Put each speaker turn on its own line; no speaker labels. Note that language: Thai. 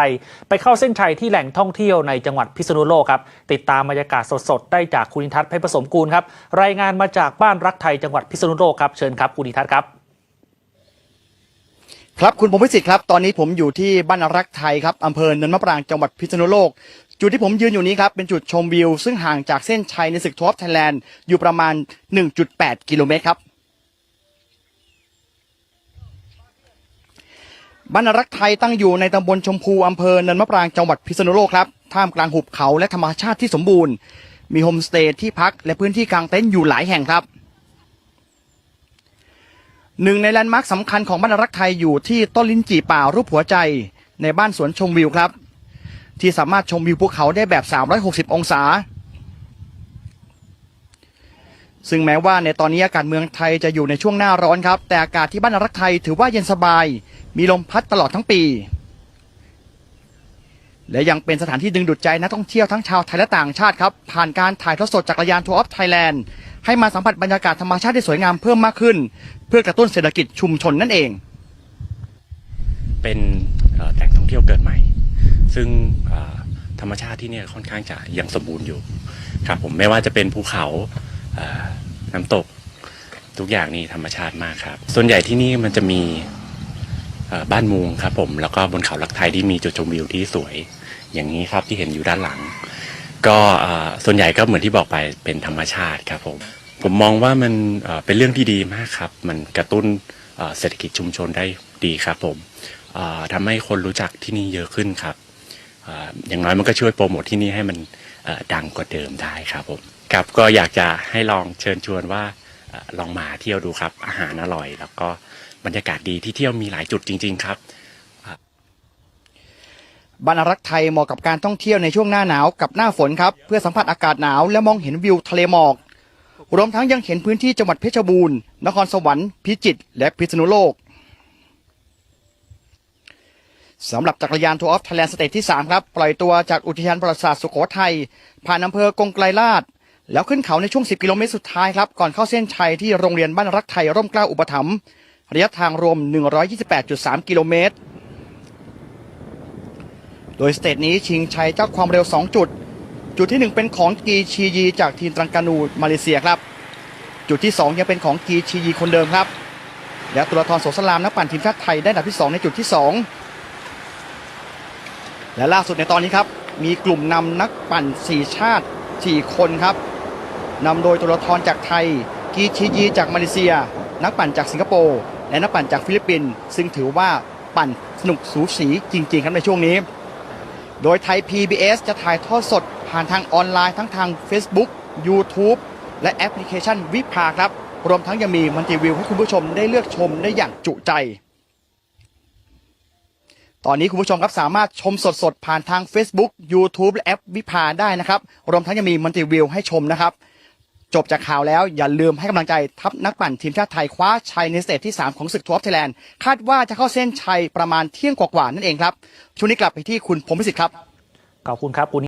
ไทยไปเข้าเส้นชัยที่แหล่งท่องเที่ยวในจังหวัดพิษณุโลกครับติดตามบรรยากาศสดๆ ได้จากคุณนิทัศน์เพชรผสมกูลครับรายงานมาจากบ้านรักไทยจังหวัดพิษณุโลกครับเชิญครับคุณนิทัศน์ครับ
ครับคุณพงพิสิทธิ์ครับตอนนี้ผมอยู่ที่บ้านรักไทยครับอำเภอเนินมะปรางจังหวัดพิษณุโลก จุดที่ผมยืนอยู่นี้ครับเป็นจุดชมวิว ซึ่งห่างจากเส้นชัยในศึกทวฟไทยแลนด์อยู่ประมาณ 1.8 กิโลเมตรครับ บ้านรักไทยตั้งอยู่ในตำบลชมพูอำเภอเนินมะปรางจังหวัดพิษณุโลกครับท่ามกลางหุบเขาและธรรมชาติที่สมบูรณ์ มีโฮมสเตย์ที่พักและพื้นที่กางเต็นท์อยู่หลายแห่งครับหนึ่งในแลนด์มาร์คสำคัญของบ้านรักไทยอยู่ที่ต้นลิ้นจี่ป่ารูปหัวใจ ในบ้านสวนชมวิวครับ ที่สามารถชมวิวภูเขาได้แบบ 360 องศา ซึ่งแม้ว่าในตอนนี้อากาศเมืองไทยจะอยู่ในช่วงหน้าร้อนครับ แต่อากาศที่บ้านรักไทยถือว่าเย็นสบาย มีลมพัดตลอดทั้งปี และยังเป็นสถานที่ดึงดูดใจนักท่องเที่ยวทั้งชาวไทยและต่างชาติครับ ผ่านการถ่ายทอดสดจักรยานทัวร์ออฟไทยแลนด์ให้มาสัมผัสบรรยากาศธรรมชาติที่สวยงามเพิ่มมากขึ้น เพื่อกระตุ้นเศรษฐกิจชุมชนนั่นเอง
เป็นแหล่งท่องเที่ยวเกิดใหม่ ซึ่งธรรมชาติที่นี่ค่อนข้างจะยังสมบูรณ์อยู่ครับผมไม่ว่าจะเป็นภูเขา น้ำตก ทุกอย่างนี่ธรรมชาติมากครับ ส่วนใหญ่ที่นี่มันจะมีบ้านมุงครับผม แล้วก็บนเขาลักไทยที่มีจุดชมวิวที่สวย อย่างนี้ครับที่เห็นอยู่ด้านหลัง ก็ส่วนใหญ่ก็เหมือนที่บอกไปเป็นธรรมชาติครับผม ผมมองว่ามันเป็นเรื่องที่ดีมากครับ มันกระตุ้นเศรษฐกิจชุมชนได้ดีครับผมทำให้คนรู้จักที่นี่เยอะขึ้นครับ อ่ออย่างน้อยมันก็ช่วยโปรโมทที่นี่ให้มันเอ่อดังกว่าเดิมได้ครับผมครับก็อยากจะให้ลองเชิญชวนว่าเอ่อลองมาเที่ยวดูครับอาหารอร่อย แล้วก็บรรยากาศดีที่เที่ยวมีหลายจุดจริง ๆ ครับ
บ้านรักไทยเหมาะกับการท่องเที่ยวในช่วงหน้าหนาวกับหน้าฝนครับ เพื่อสัมผัสอากาศหนาวและมองเห็นวิวทะเลหมอก รวมทั้งยังเห็นพื้นที่จังหวัดเพชรบูรณ์ นครสวรรค์พิจิตรและพิษณุโลก สำหรับจักรยานทัวร์ออฟไทยแลนด์สเตจที่ 3 ครับ ปล่อยตัวจากอุทยานประวัติศาสตร์สุโขทัยผ่านอำเภอกงไกลลาด แล้วขึ้นเขาในช่วง 10 กิโลเมตรสุดท้ายครับ ก่อนเข้าเส้นชัยที่โรงเรียนบ้านรักไทยร่มเกล้าอุปถัมภ์ระยะทางรวม 128.3 กิโลเมตร โดยสเตจนี้ชิงชัยเจ้าความเร็ว 2 จุด จุดที่ 1 เป็นของกีชียี จากทีมตรังกานูมาเลเซียครับ จุดที่ 2 ยังเป็นของกีชียีคนเดิมครับ และตุลทรโสสลามนักปั่นทีมชาติไทยได้อันดับที่ 2 ในจุดที่ 2 และล่าสุดในตอนนี้ครับ มีกลุ่มนำนักปั่น4ชาติ4คนครับนำโดยตุลทรจากไทย กีชียีจากมาเลเซีย นักปั่นจากสิงคโปร์และนักปั่นจากฟิลิปปินส์ซึ่งถือว่าปั่นสนุกสูสีจริง ๆ ครับในช่วงนี้ โดยไทย PBS จะถ่ายทอดสดผ่านทางออนไลน์ทั้งทาง Facebook YouTube และแอปพลิเคชันวิภาครับ รวมทั้งยังมีมันติวิวให้คุณผู้ชมได้เลือกชมได้อย่างจุใจ ตอนนี้คุณผู้ชมครับสามารถชมสดๆ ผ่านทาง Facebook YouTube และแอปวิภาได้นะครับรวมทั้งยังมีมันติวิวให้ชมนะครับ จบจากข่าวแล้วอย่าลืมให้กำลังใจทัพนักปั่นทีมชาติไทยคว้าชัยในสเตจที่ 3 ของศึกทัวร์ไทยแลนด์คาดว่าจะเข้าเส้นชัยประมาณเที่ยงกว่าๆนั่นเองครับช่วงนี้กลับไปที่คุณพมพิสิทธิ์ครับ
ขอบคุณครับคุณ